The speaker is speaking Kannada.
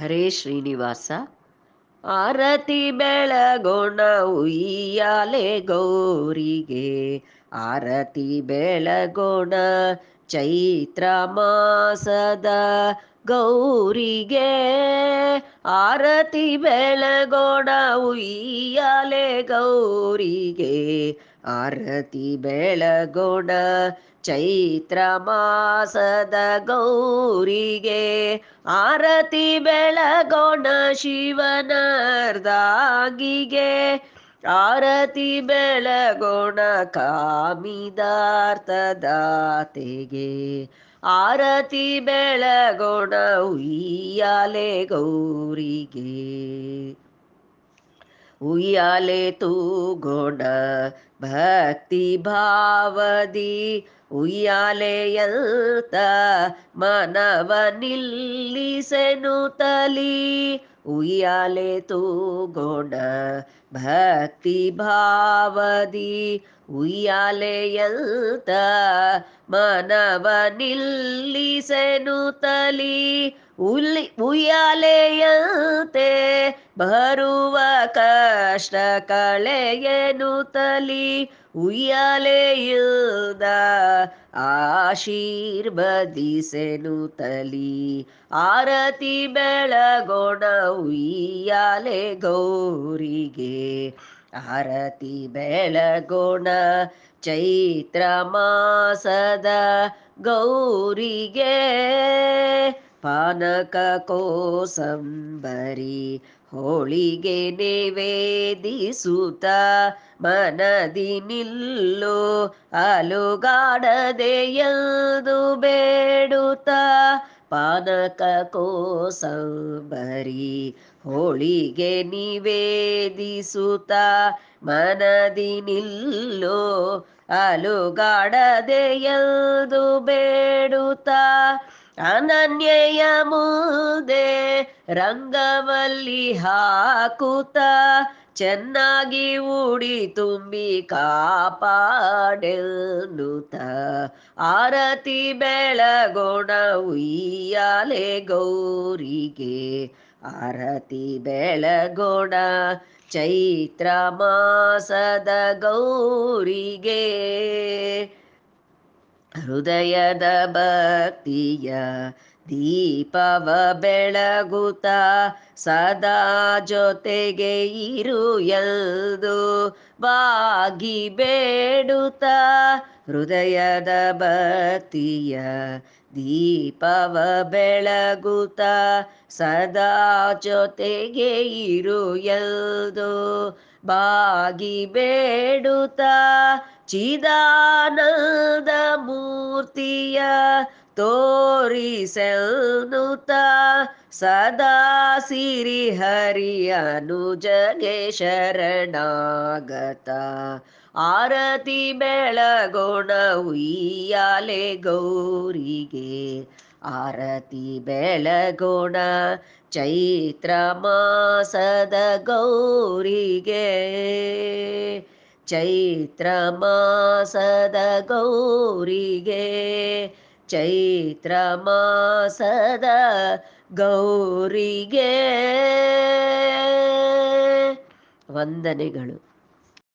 ಹರೇ ಶ್ರೀನಿವಾಸ. ಆರತಿ ಬೆಳಗೋಣ ಉಯ್ಯಾಲೆ ಗೌರಿಗೆ. ಆರತಿ ಬೆಳಗೋಣ ಚೈತ್ರ ಮಾಸದ ಗೌರಿಗೆ ಆರತಿ ಬೆಳಗೋಣ ಗೌರಿಗೆ. ಆರತಿ ಬೆಳಗೋಣ ಚೈತ್ರ ಮಾಸದ ಗೌರಿಗೆ ಆರತಿ ಬೆಳಗೋಣ ಶಿವನರ್ದಾಗಿಗೆ. ಆರತಿ ಬೆಳಗೋಣ ಕಾಮಿದಾರ್ಥದಾತೆಗೆ. ಆರತಿ ಬೆಳಗೋಣ ಉಯ್ಯಾಲೆ ಗೌರಿಗೆ. ಉಯ್ಯಾಲೆ ತೂಗೋಣ ಭಕ್ತಿ ಭಾವದಿ. ಉಯ್ಯಾಲೆಯಲ್ತ ಮನವ ನಿಲ್ಲಿಸೆನು ತಲಿ. ಉಯ್ಯಾಲೆ ತೂಗೋಣ ಭಕ್ತಿ ಭಾವದಿ ಉಯ್ಯಾಲೆಯಲ್ತ ಮನವ ನಿಲ್ಲಿಸೆನು ತಲಿ. ಉಲ್ಲಿ ಉಯ್ಯಾಲೆಯಂತೆ ಬರುವ ಕಷ್ಟ ಕಳೆಯನು ತಲಿ. ಉಯ್ಯಾಲೆಯುದ ಆಶೀರ್ವದಿಸೆನು ತಲಿ. ಆರತಿ ಬೆಳಗೋಣ ಉಯ್ಯಾಲೆ ಗೌರಿಗೆ ಆರತಿ ಬೆಳಗೋಣ ಚೈತ್ರ ಮಾಸದ ಗೌರಿಗೆ ಪಾನಕ ಕೋಸಂಬರಿ ಹೋಳಿಗೆ ನಿವೇದಿಸುತ್ತ ಮನದಿ ನಿಲ್ಲು ಅಲುಗಾಡದೆಯದು ಬೇಡುತ್ತ ಪಾನಕ ಕೋಸಂಬರಿ ಹೋಳಿಗೆ ನಿವೇದಿಸುತ್ತ ಮನದಿ ನಿಲ್ಲು ಅಲುಗಾಡದೆಯದು ಬೇಡುತ್ತ ಅನನ್ಯಯ ಮುಂದೆ ರಂಗವಲ್ಲಿ ಹಾಕುತ್ತ ಚೆನ್ನಾಗಿ ಉಡಿ ತುಂಬಿ ಕಾಪಾಡೆನ್ನುತ್ತ. ಆರತಿ ಬೆಳಗೋಣ ಉಯ್ಯಾಲೆ ಗೌರಿಗೆ. ಆರತಿ ಬೆಳಗೋಣ ಚೈತ್ರ ಮಾಸದ ಗೌರಿಗೆ. ಹೃದಯದ ಭಕ್ತಿಯ ದೀಪವ ಬೆಳಗುತ್ತ ಸದಾ ಜೊತೆಗೆ ಇರು ಎಲ್ದು. ಬಾಗಿ ಬೇಡುತ್ತ ಹೃದಯದ ಬತಿಯ ದೀಪವ ಬೆಳಗುತ್ತ ಸದಾ ಜೊತೆಗೆ ಇರು ಎಲ್ದು. ಬಾಗಿ ಬೇಡುತ್ತ ಚಿದಾನಂದ ಮೂರ್ತಿಯ ತೋರಿಸೆನ್ನುತ್ತ ಸದಾ ಸಿರಿ ಹರಿ ಅನುಜಗೆ ಶರಣಾಗತ. ಆರತಿ ಬೆಳಗೋಣ ಉಯ್ಯಾಲೆ ಗೌರಿಗೆ. ಆರತಿ ಬೆಳಗೋಣ ಚೈತ್ರ ಮಾಸದ ಗೌರಿಗೆ. ಚೈತ್ರ ಮಾಸದ ಗೌರಿಗೆ. ಚೈತ್ರ ಮಾಸದ ಗೌರಿಗೆ ವಂದನೆಗಳು.